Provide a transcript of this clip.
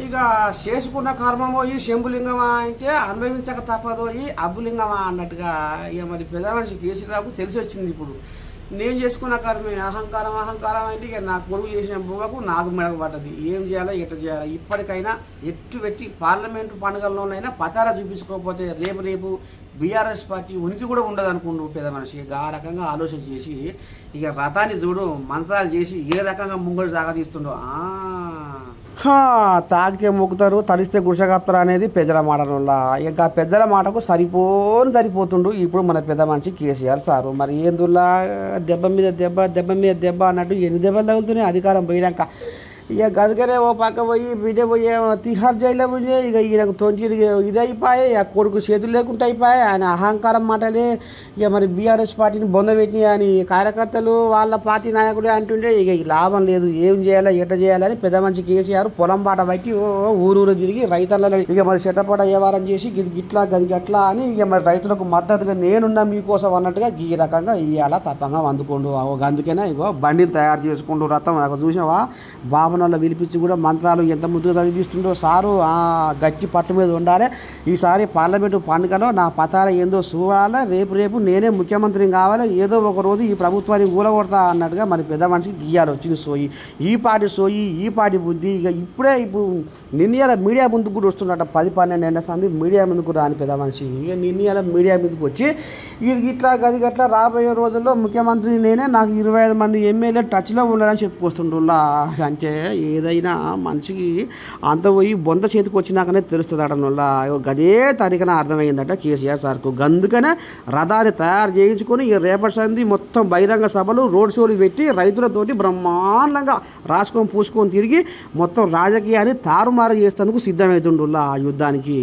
ఇక చేసుకున్న కర్మమో ఈ శంభులింగమా అంటే అనుభవించక తప్పదో ఈ అబ్బులింగమా అన్నట్టుగా ఇక మరి పెద్ద మనిషి కేసీరావుకు తెలిసి వచ్చింది ఇప్పుడు. నేను చేసుకున్న కర్మే అహంకారం అహంకారం అంటే ఇక నా కొడుకు చేసిన బువ్వకు నాకు మెడకు పడ్డది. ఏం చేయాలో ఎట్ట చేయాలి ఇప్పటికైనా ఎట్టు పెట్టి పార్లమెంటు పండుగల్లోనైనా పతారా చూపించుకోకపోతే రేపు రేపు బీఆర్ఎస్ పార్టీ ఉనికి కూడా ఉండదు అనుకుంటూ పెద్ద మనిషి. ఆ రకంగా ఆలోచన చేసి ఇక రథాన్ని చూడు మంత్రాలు చేసి ఏ రకంగా ముంగడు సాగదీస్తుండో ఆ. తాగితే మొక్కుతారు తడిస్తే గుడిసెకప్తారు అనేది పెద్దల మాట ఇక పెద్దల మాటకు సరిపోని సరిపోతుండు ఇప్పుడు మన పెద్ద మనిషి కేసీఆర్ సారు. మరి ఏందుల్లా దెబ్బ మీద దెబ్బ దెబ్బ మీద దెబ్బ అన్నట్టు ఎన్ని దెబ్బలు తగులుతున్నాయి? అధికారం పోయినాక ఇక గదికనే ఓ పక్క పోయి బిడ్డ పోయి తిహార్ జైల్లో పోయి ఇక ఈయనకు తొంచి ఇది ఆ కొడుకు చేతులు లేకుండా అయిపోయి ఆయన అహంకారం మాటలే ఇక మరి బీఆర్ఎస్ పార్టీని బొందబెట్టినాయి అని కార్యకర్తలు వాళ్ళ పార్టీ నాయకుడే అంటుంటే ఇక లాభం లేదు ఏం చేయాలా ఎట్ట చేయాలని పెద్ద మంచి కేసీఆర్ పొలం బాట బట్టి ఓ ఊరూరు తిరిగి రైతులలో ఇక మరి చెట్టపాట వ్యవహారం చేసి ఇది గిట్లా గది గట్లా అని ఇక మరి రైతులకు మద్దతుగా నేనున్నా మీకోసం అన్నట్టుగా ఈ రకంగా ఇవాళ తప్పంగా అందుకోండు అందుకనే ఇగో బండిని తయారు చేసుకుంటూ రథం. నాకు చూసినావా? బాబనోళ్ళ పిలిపించి కూడా మంత్రాలు ఎంత ముద్దుగా చదివిస్తుండో సారు ఆ గట్టి పట్టు మీద ఉండాలి. ఈసారి పార్లమెంటు పండుగలో నా పతాల ఏందో చూడాలి రేపు రేపు నేనే ముఖ్యమంత్రిని కావాలి. ఏదో ఒక రోజు ఈ ప్రభుత్వాన్ని ఊలగొడతా అన్నట్టుగా మరి పెద్ద మనిషికి గీయాలి వచ్చింది సోయి. ఈ పాటి సోయి ఈ పాటి బుద్ధి. ఇక ఇప్పుడే ఇప్పుడు నిర్ణయాల మీడియా ముందుకు కూడా వస్తున్నట్ట పది పన్నెండు ఎండ సంది మీడియా ముందుకు రాని పెద్ద మనిషి. ఇక నిర్ణయాల మీడియా ముందుకు వచ్చి ఇది ఇట్లా గది గట్లా రాబోయే రోజుల్లో ముఖ్యమంత్రి నేనే నాకు ఇరవై ఐదు మంది ఎమ్మెల్యే టచ్లో ఉండాలని చెప్పుకొస్తుండ్రులా అంటే ఏదైనా మనిషికి అంత పోయి బొంద చేతికి వచ్చినాకనే తెలుస్తుంది అడనల్లా గదే తారీఖున అర్థమైందట కేసీఆర్ సార్కు. అందుకనే రథాన్ని తయారు చేయించుకొని ఈ రేపటి సంది మొత్తం బహిరంగ సభలు రోడ్ షోలు పెట్టి రైతులతోటి బ్రహ్మాండంగా రాసుకొని పూసుకొని తిరిగి మొత్తం రాజకీయాన్ని తారుమారు చేసేందుకు సిద్ధమవుతుండుల్లా ఆ యుద్ధానికి.